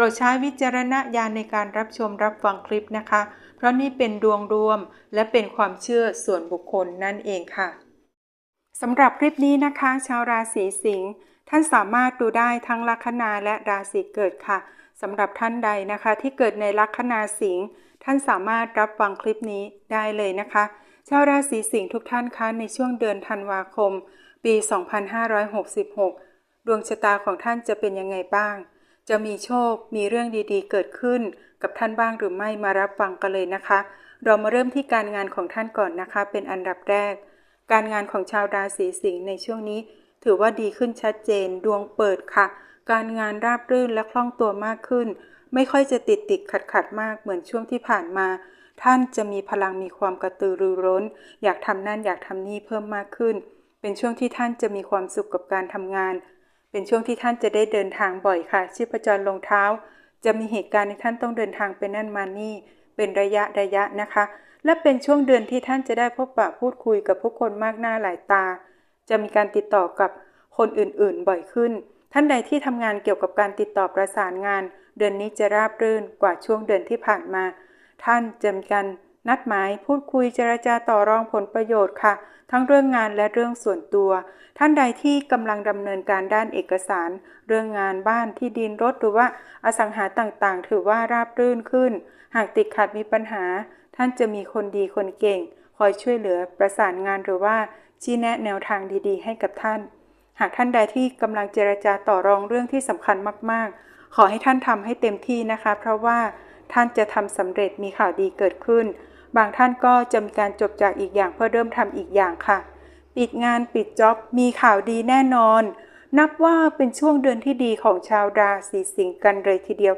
ปรดใช้วิจารณญาณในการรับชมรับฟังคลิปนะคะ เพราะนี่เป็นดวงรวมและเป็นความเชื่อส่วนบุคคลนั่นเองค่ะสำหรับคลิปนี้นะคะ ชาวราศีสิงห์ท่านสามารถดูได้ทั้งลัคนาและราศีเกิดค่ะสำหรับท่านใดนะคะ ที่เกิดในลัคนาสิงห์ท่านสามารถรับฟังคลิปนี้ได้เลยนะคะ ชาวราศีสิงห์ทุกท่านคะในช่วงเดือนธันวาคม ปี 2566 ดวงชะตาของท่านจะเป็นยังไงบ้าง จะมีโชค มีเรื่องดีๆ เกิดขึ้น กับท่านบ้างหรือไม่มารับฟังกันเลยนะคะ เรามาเริ่มที่การงานของท่านก่อนนะคะ เป็นอันดับแรก การงานของชาวราศีสิงห์ในช่วงนี้ ถือว่าดีขึ้นชัดเจน ดวงเปิดค่ะ การงานราบรื่นและคล่องตัวมากขึ้น ไม่ค่อยจะติดติดขัดขัดมากเหมือนช่วงที่ผ่านมา ท่านจะมีพลังมีความกระตือรือร้น อยากทำนั่นอยากทำนี่เพิ่มมากขึ้น เป็นช่วงที่ท่านจะมีความสุขกับการทำงาน เป็นช่วงที่ท่านจะได้เดินทางบ่อยค่ะ ชีพจรลงเท้า จะมีเหตุการณ์ที่ท่านต้องเดินทางไปนั่นมานี่ เป็นระยะระยะนะคะ และเป็นช่วงเดือนที่ท่านจะได้พบปะพูดคุยกับผู้คนมากหน้าหลายตา จะมีการติดต่อกับคนอื่นๆบ่อยขึ้น ท่านใดที่ทำงานเกี่ยวกับการติดต่อประสานงาน เดือนนี้จะราบรื่นกว่าช่วงเดือนที่ผ่านมา ท่านจะมีการ นัดหมายพูดคุยเจรจาต่อรองผลประโยชน์ค่ะ ทั้งเรื่องงานและเรื่องส่วนตัว ท่านใดที่กำลังดำเนินการด้านเอกสาร เรื่องงานบ้านที่ดินรถหรือว่าอสังหาต่างๆ ถือว่าราบรื่นขึ้น หากติดขัดมีปัญหา ท่านจะมีคนดีคนเก่ง คอยช่วยเหลือประสานงานหรือว่าชี้แนะแนวทางดีๆ ให้กับท่าน หากท่านใดที่กำลังเจรจาต่อรองเรื่องที่สำคัญมากๆ ขอให้ท่านทำให้เต็มที่นะคะ เพราะว่าท่านจะทำสำเร็จมีข่าวดีเกิดขึ้น บางท่านก็จะมีการจบจากอีกอย่างเพื่อเริ่มทำอีกอย่างค่ะ ปิดงานปิดจ็อบมีข่าวดีแน่นอน นับว่าเป็นช่วงเดือนที่ดีของชาวราศีสิงห์กันเลยทีเดียว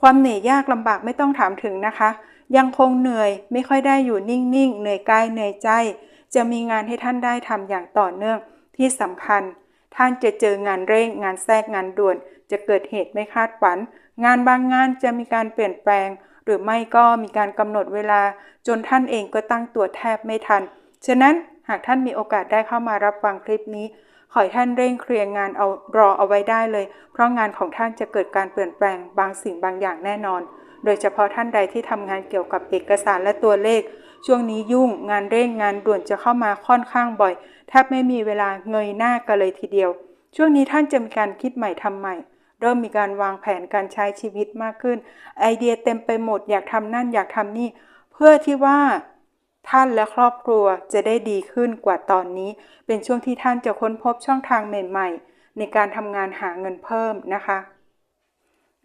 ความเหนื่อยยากลำบากไม่ต้องถามถึงนะคะ ยังคงเหนื่อยไม่ค่อยได้อยู่นิ่งๆ เหนื่อยกายเหนื่อยใจ จะมีงานให้ท่านได้ทำอย่างต่อเนื่องที่สำคัญ ท่านจะเจองานเร่งงานแทรกงานด่วน จะเกิดเหตุไม่คาดฝัน งานบางงานจะมีการเปลี่ยนแปลง หรือไม่ก็มีการกำหนดเวลาจนท่านเองก็ตั้งตัวแทบไม่ทัน ฉะนั้นหากท่านมีโอกาสได้เข้ามารับฟังคลิปนี้ ขอให้ท่านเร่งเคลียร์งานเอารอเอาไว้ได้เลย เพราะงานของท่านจะเกิดการเปลี่ยนแปลงบางสิ่งบางอย่างแน่นอน โดยเฉพาะท่านใดที่ทำงานเกี่ยวกับเอกสารและตัวเลข ช่วงนี้ยุ่งงานเร่งงานด่วนจะเข้ามาค่อนข้างบ่อยแทบไม่มีเวลาเงยหน้ากันเลยทีเดียว ช่วงนี้ท่านจะมีการคิดใหม่ทำใหม่ เริ่มมีการวางแผนการใช้ชีวิตมากขึ้น ไอเดียเต็มไปหมด อยากทำนั่นอยากทำนี่ เพื่อที่ว่าท่านและครอบครัวจะได้ดีขึ้นกว่าตอนนี้ เป็นช่วงที่ท่านจะค้นพบช่องทางใหม่ๆ ในการทำงานหาเงินเพิ่มนะคะ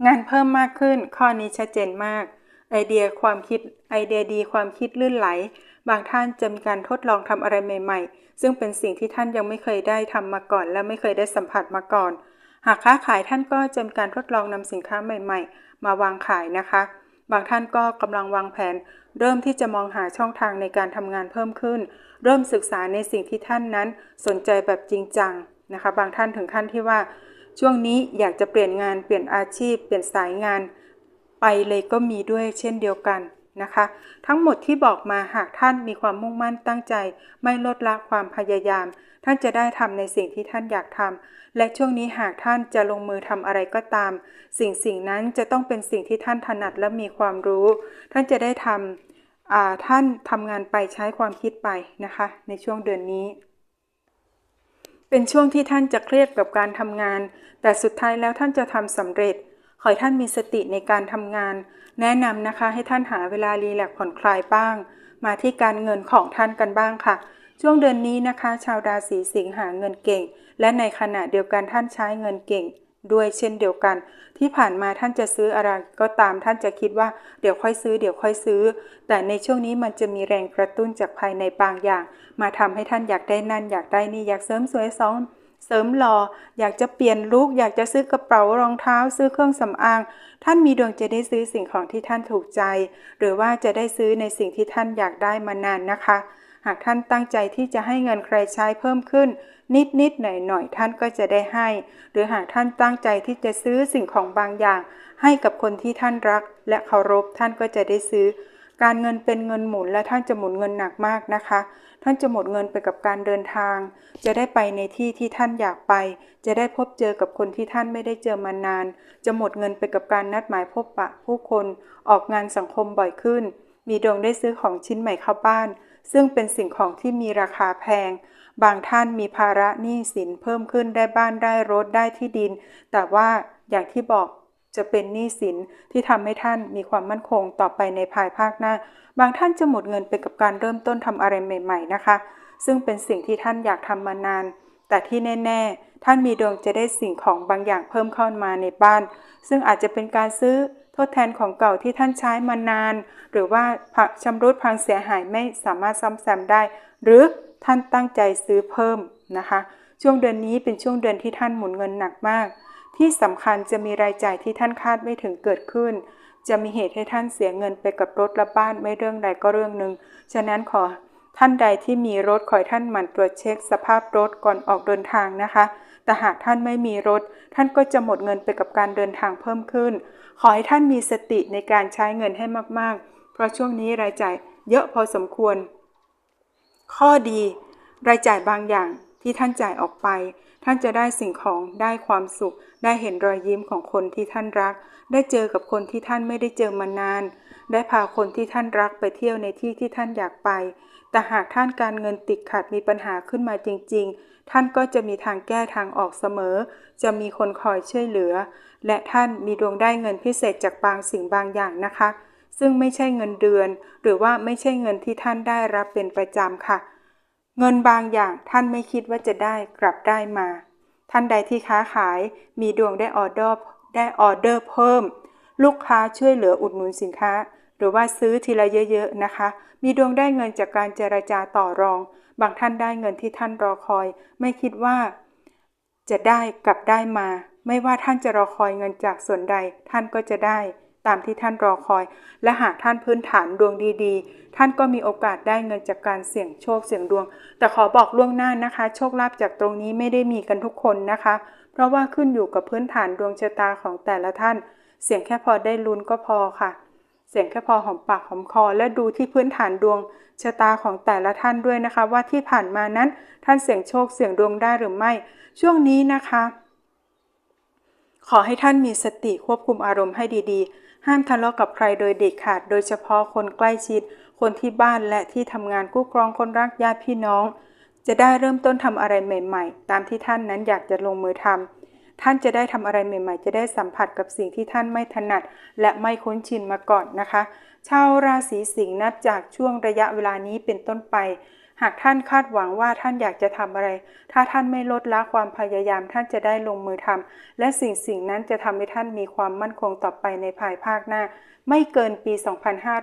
งานเพิ่มมากขึ้น ข้อนี้ชัดเจนมาก ไอเดียความคิดไอเดียดีความคิดลื่นไหล บางท่านจะมีการทดลองทำอะไรใหม่ ๆ ซึ่งเป็นสิ่งที่ท่านยังไม่เคยได้ทำมาก่อน และไม่เคยได้สัมผัสมาก่อน หากค้าขายท่านก็จะมีการทดลองนำสินค้าใหม่ ๆ มาวางขายนะคะ บางท่านก็กำลังวางแผน เริ่มที่จะมองหาช่องทางในการทำงานเพิ่มขึ้น เริ่มศึกษาในสิ่งที่ท่านนั้นสนใจแบบจริงจังนะคะ บางท่านถึงขั้นที่ว่า ช่วงนี้อยากจะเปลี่ยนงานเปลี่ยนอาชีพ เปลี่ยนสายงาน ไปเลยก็มีด้วยเช่นเดียวกันนะคะ ทั้งหมดที่บอกมาหากท่านมีความมุ่งมั่นตั้งใจ ไม่ลดละความพยายาม ท่านจะได้ทำในสิ่งที่ท่านอยากทำและช่วงนี้หากท่านจะลงมือทำอะไรก็ตาม สิ่งสิ่งนั้นจะต้องเป็นสิ่งที่ท่านถนัดและมีความรู้ ท่านจะได้ทำท่านทำงานไปใช้ความคิดไปนะคะ ในช่วงเดือนนี้ เป็นช่วงที่ท่านจะเครียดกับการทำงาน แต่สุดท้ายแล้วท่านจะทำสำเร็จ ขอให้ท่านมีสติในการทำงาน แนะนำนะคะให้ท่านหาเวลารีแลกผ่อนคลายบ้าง มาที่การเงินของท่านกันบ้างค่ะ ช่วงเดือนนี้นะคะ ชาวราศีสิงห์หาเงินเก่ง และในขณะเดียวกันท่านใช้เงินเก่ง ด้วยเช่นเดียวกัน ที่ผ่านมาท่านจะซื้ออะไรก็ตามท่านจะคิดว่าเดี๋ยวค่อยซื้อเดี๋ยวค่อยซื้อ แต่ในช่วงนี้มันจะมีแรงกระตุ้นจากภายในบางอย่าง มาทำให้ท่านอยากได้นั่น อยากได้นี่อยากเสริมสวยซ้อนเสริมหล่ออยากจะเปลี่ยนลุคอยากจะซื้อกระเป๋ารองเท้า ซื้อเครื่องสำอาง ท่านมีดวงจะได้ซื้อสิ่งของที่ท่านถูกใจ หรือว่าจะได้ซื้อในสิ่งที่ท่านอยากได้มานานนะคะ หากท่านตั้งใจที่จะให้เงินใครใช้เพิ่มขึ้น นิดนิดหน่อยหน่อยท่านก็จะได้ให้ หรือหากท่านตั้งใจที่จะซื้อสิ่งของบางอย่าง ให้กับคนที่ท่านรัก และเคารพท่านก็จะได้ซื้อ การเงินเป็นเงินหมุนและท่านจะหมุนเงินหนักมากนะคะ ท่านจะหมดเงินไปกับการเดินทาง จะได้ไปในที่ที่ท่านอยากไป จะได้พบเจอกับคนที่ท่านไม่ได้เจอมานาน จะหมดเงินไปกับการนัดหมายพบปะผู้คน ออกงานสังคมบ่อยขึ้น มีดวงได้ซื้อของชิ้นใหม่เข้าบ้าน ซึ่งเป็นสิ่งของที่มีราคาแพง บางท่านมีภาระหนี้สินเพิ่มขึ้นได้บ้านได้รถได้ที่ดิน แต่ว่าอย่างที่บอกจะเป็นหนี้สินที่ทำให้ท่านมีความมั่นคงต่อไปในภายภาคหน้า บางท่านจะหมดเงินไปกับการเริ่มต้นทำอะไรใหม่ ๆนะคะ ซึ่งเป็นสิ่งที่ท่านอยากทำมานาน แต่ที่แน่ ๆ ท่านมีดวงจะได้สิ่งของบางอย่างเพิ่มเข้ามาในบ้าน ซึ่งอาจจะเป็นการซื้อ ทดแทนของเก่าที่ท่านใช้มานาน หรือว่าผักชำรุดพังเสียหายไม่สามารถซ่อมแซมได้ หรือท่านตั้งใจซื้อเพิ่มนะคะ ช่วงเดือนนี้เป็นช่วงเดือนที่ท่านหมุนเงินหนักมาก ที่สำคัญจะมีรายจ่ายที่ท่านคาดไม่ถึงเกิดขึ้น จะมีเหตุให้ท่านเสียเงินไปกับรถและบ้านไม่เรื่องใดก็เรื่องหนึ่งฉะนั้นขอท่านใดที่มีรถขอให้ท่านหมั่นตรวจเช็คสภาพรถก่อนออกเดินทางนะคะ แต่หากท่านไม่มีรถ ท่านก็จะหมดเงินไปกับการเดินทางเพิ่มขึ้น ขอให้ท่านมีสติในการใช้เงินให้มากๆ เพราะช่วงนี้รายจ่ายเยอะพอสมควร ข้อดี รายจ่ายบางอย่างที่ท่านจ่ายออกไป ท่านจะได้สิ่งของได้ความสุข ได้เห็นรอยยิ้มของคนที่ท่านรัก ได้เจอกับคนที่ท่านไม่ได้เจอมานาน ได้พาคนที่ท่านรักไปเที่ยวในที่ที่ท่านอยากไป แต่หากท่านการเงินติดขัดมีปัญหาขึ้นมาจริง ๆ ท่านก็จะมีทางแก้ทางออกเสมอ จะมีคนคอยช่วยเหลือ และท่านมีดวงได้เงินพิเศษจากบางสิ่งบางอย่างนะคะ ซึ่งไม่ใช่เงินเดือน หรือว่าไม่ใช่เงินที่ท่านได้รับเป็นประจำค่ะ เงินบางอย่างท่านไม่คิดว่าจะได้กลับได้มา ท่านใดที่ค้าขายมีดวงได้ออเดอร์ได้ออเดอร์เพิ่ม ลูกค้าช่วยเหลืออุดหนุนสินค้า หรือว่าซื้อทีละเยอะๆนะคะ มีดวงได้เงินจากการเจรจาต่อรอง บางท่านได้เงินที่ท่านรอคอย ไม่คิดว่า จะได้กลับได้มา ไม่ว่าท่านจะรอคอยเงินจากส่วนใด ท่านก็จะได้ ตามที่ท่านรอคอย และหากท่านพื้นฐานดวงดีๆ ท่านก็มีโอกาสได้เงินจากการเสี่ยงโชคเสี่ยงดวง แต่ขอบอกล่วงหน้านะคะ โชคลาภจากตรงนี้ไม่ได้มีกันทุกคนนะคะ เพราะว่าขึ้นอยู่กับพื้นฐานดวงชะตาของแต่ละท่าน เสียงแค่พอได้ลุ้นก็พอค่ะ เสียงแค่พอหอมปากหอมคอและดูที่พื้นฐานดวง ชะตาของแต่ละท่านด้วยนะคะ ว่าที่ผ่านมานั้นท่านเสี่ยงโชคเสี่ยงดวงได้หรือไม่ ช่วงนี้นะคะ ขอให้ท่านมีสติควบคุมอารมณ์ให้ดีๆ ห้ามทะเลาะกับใครโดยเด็ดขาด โดยเฉพาะคนใกล้ชิด คนที่บ้านและที่ทำงานกู้ครองคนรักญาติพี่น้อง จะได้เริ่มต้นทำอะไรใหม่ ๆ ตามที่ท่านนั้นอยากจะลงมือทำ ท่านจะได้ทำอะไรใหม่ๆ จะได้สัมผัสกับสิ่งที่ท่านไม่ถนัด และไม่คุ้นชินมาก่อนนะคะ ชาวราศีสิงห์นับจากช่วงระยะเวลานี้เป็นต้นไป หากท่านคาดหวังว่าท่านอยากจะทำอะไร ถ้าท่านไม่ลดละความพยายามท่านจะได้ลงมือทำและสิ่งสิ่งนั้นจะทำให้ท่านมีความมั่นคงต่อไปในภายภาคหน้า ไม่เกินปี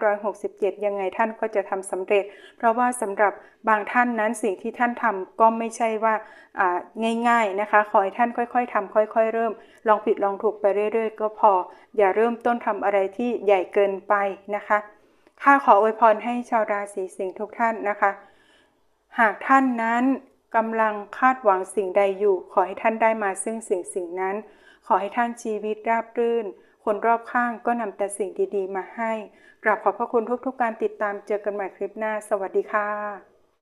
2567 ยังไงท่านก็จะทำสำเร็จ เพราะว่าสำหรับบางท่านนั้นสิ่งที่ท่านทำก็ไม่ใช่ว่าง่าย ๆนะคะขอให้ท่านค่อย ๆทำค่อย ๆ เริ่ม ลองผิดลองถูกไปเรื่อย ๆ ก็พอ อย่าเริ่มต้นทำอะไรที่ใหญ่เกินไปนะคะข้าขออวยพรให้ชาวราศีสิงห์ทุกท่านนะคะ หากท่านนั้นกำลังคาดหวังสิ่งใดอยู่ ขอให้ท่านได้มาซึ่งสิ่งสิ่งนั้น ขอให้ท่านชีวิตราบรื่น คนรอบข้างก็นำแต่สิ่งดีๆ มาให้ กราบขอบพระคุณทุกๆการติดตามเจอกันใหม่คลิปหน้า สวัสดีค่ะ